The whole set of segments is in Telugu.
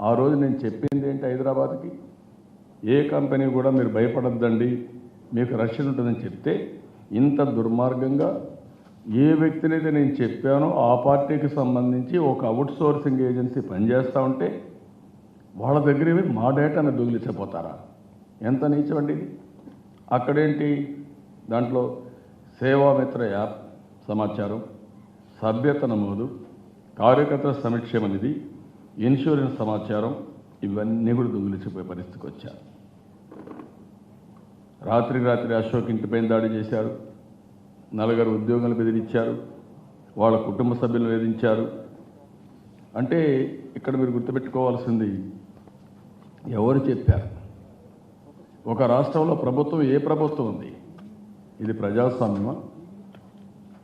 ఆ రోజు నేను చెప్పింది ఏంటి హైదరాబాద్కి? ఏ కంపెనీ కూడా మీరు భయపడద్దండి మీకు రష్యన్ ఉంటుందని చెప్తే ఇంత దుర్మార్గంగా ఏ వ్యక్తినైతే నేను చెప్పానో ఆ పార్టీకి సంబంధించి ఒక అవుట్ సోర్సింగ్ ఏజెన్సీ పనిచేస్తూ ఉంటే వాళ్ళ దగ్గర ఇవి మా డేటాను దొంగిలించపోతారా ఎంత నీచమండి ఇది. అక్కడేంటి? దాంట్లో సేవామిత్ర యాప్ సమాచారం సభ్యత నమోదు కార్యకర్తల సమక్షేమ నిధి ఇన్సూరెన్స్ సమాచారం ఇవన్నీ కూడా దొంగిలించిపోయే పరిస్థితికి వచ్చారు. రాత్రి రాత్రి అశోక్ ఇంటిపైన దాడి చేశారు. నలుగురు ఉద్యోగులు బెదిరించారు. వాళ్ళ కుటుంబ సభ్యులు వేధించారు. అంటే ఇక్కడ మీరు గుర్తుపెట్టుకోవాల్సింది ఎవరు చెప్పారు? ఒక రాష్ట్రంలో ప్రభుత్వం ఏ ప్రభుత్వం ఉంది? ఇది ప్రజాస్వామ్యమా?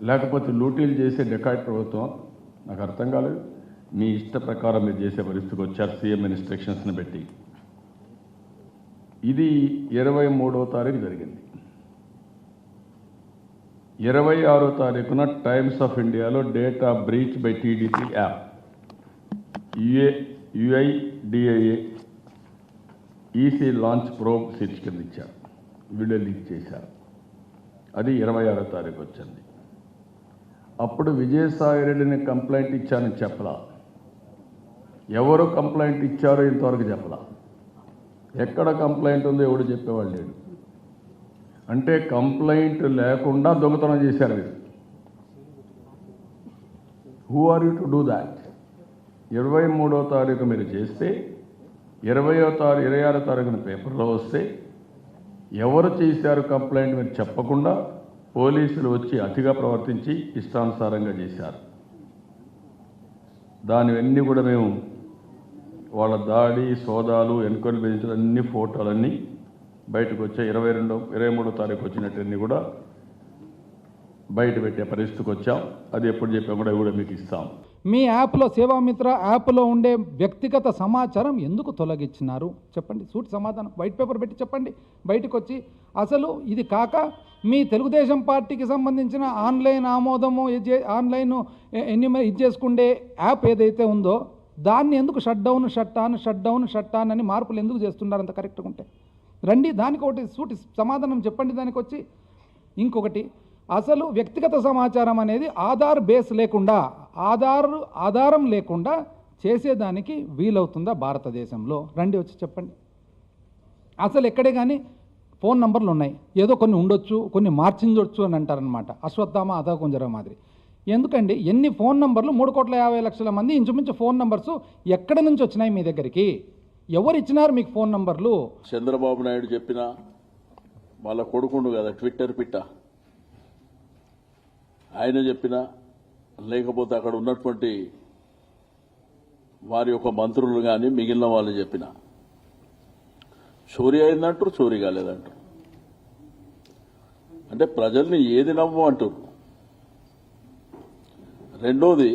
లేకపోతే లూటీలు చేసే డెకాయిట్ ప్రభుత్వం నాకు అర్థం కాలేదు. మీ ఇష్ట ప్రకారం మీరు చేసే పరిస్థితికి వచ్చారు సీఎం ఇన్స్ట్రక్షన్స్ని పెట్టి. ఇది ఇరవై మూడో తారీఖు జరిగింది. ఇరవై ఆరో తారీఖున టైమ్స్ ఆఫ్ ఇండియాలో data breach by TDP app. UA UIDAI EC launch probe SIT కింద ఇచ్చారు. వీడియో లీక్ చేశారు. అది ఇరవై ఆరో తారీఖు వచ్చింది. అప్పుడు విజయసాయి రెడ్డిని కంప్లైంట్ ఇచ్చానని చెప్పలా. ఎవరు కంప్లైంట్ ఇచ్చారో ఇంతవరకు చెప్పలా. ఎక్కడ కంప్లైంట్ ఉందో ఎవడు చెప్పేవాళ్ళు లేడు. అంటే కంప్లైంట్ లేకుండా దొంగతనం చేశారు మీరు who are you to do that ఇరవై మూడో తారీఖు మీరు చేస్తే ఇరవయో తారీఖు ఇరవై ఆరో తారీఖున పేపర్లో వస్తే ఎవరు చేశారు కంప్లైంట్ మీరు చెప్పకుండా పోలీసులు వచ్చి అతిగా ప్రవర్తించి ఇష్టానుసారంగా చేశారు. దానివన్నీ కూడా మేము వాళ్ళ దాడి సోదాలు ఎన్క్వైరీ బెదిరించిన అన్ని ఫోటోలన్నీ బయటకు వచ్చే ఇరవై రెండో ఇరవై మూడో తారీఖు వచ్చినట్టన్నీ కూడా బయట పెట్టే పరిస్థితికి వచ్చాం. అది ఎప్పుడు చెప్పాం కూడా కూడా మీకు ఇస్తాం. మీ యాప్లో సేవామిత్ర యాప్లో ఉండే వ్యక్తిగత సమాచారం ఎందుకు తొలగించినారు? చెప్పండి. సూటి సమాధానం. వైట్ పేపర్ పెట్టి చెప్పండి. బయటకు వచ్చి అసలు ఇది కాక మీ తెలుగుదేశం పార్టీకి సంబంధించిన ఆన్లైన్ ఆమోదము ఆన్లైన్ ఎన్ని ఇది చేసుకుండే యాప్ ఏదైతే ఉందో దాన్ని ఎందుకు shut down shut on shut down shut on అని మార్పులు ఎందుకు చేస్తున్నారు? అంత కరెక్ట్గా ఉంటే. రండి దానికి ఒకటి సూటి సమాధానం చెప్పండి దానికి వచ్చి. ఇంకొకటి అసలు వ్యక్తిగత సమాచారం అనేది ఆధార్ బేస్ లేకుండా ఆధార్ ఆధారం లేకుండా చేసేదానికి వీలవుతుందా భారతదేశంలో? రండి వచ్చి చెప్పండి. అసలు ఎక్కడే కానీ ఫోన్ నంబర్లు ఉన్నాయి. ఏదో కొన్ని ఉండొచ్చు కొన్ని మార్చించవచ్చు అని అంటారనమాట అశ్వత్థామ అదా కొంజర మాదిరి. ఎందుకండి? ఎన్ని ఫోన్ నంబర్లు? మూడు కోట్ల యాభై లక్షల మంది ఇంచుమించు ఫోన్ నంబర్స్ ఎక్కడి నుంచి వచ్చినాయి మీ దగ్గరికి? ఎవరు ఇచ్చినారు మీకు ఫోన్ నంబర్లు? చంద్రబాబు నాయుడు చెప్పిన వాళ్ళ కొడుకుండు కదా ట్విట్టర్ పిట్ట. ఆయన చెప్పిన లేకపోతే అక్కడ ఉన్నటువంటి వారి యొక్క మంత్రులు కానీ మిగిలిన వాళ్ళు చెప్పిన. చోరీ అయిందంటారు చోరీ కాలేదంటారు. అంటే ప్రజల్ని ఏది నమ్ము అంటారు? రెండోది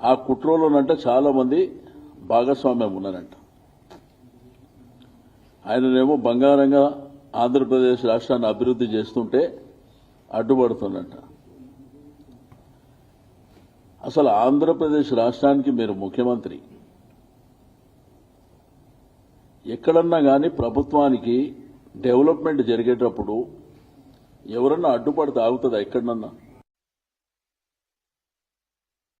ఆ కుట్రలోనంట చాలామంది భాగస్వామ్యం ఉన్నారంట. ఆయననేమో బంగారంగా ఆంధ్రప్రదేశ్ రాష్ట్రాన్ని అభివృద్ధి చేస్తుంటే అడ్డుపడుతున్నట్ట అసలు ఆంధ్రప్రదేశ్ రాష్ట్రానికి మీరు ముఖ్యమంత్రి. ఎక్కడన్నా కానీ ప్రభుత్వానికి డెవలప్మెంట్ జరిగేటప్పుడు ఎవరన్నా అడ్డుపడితే ఆగుతుందా ఎక్కడన్నా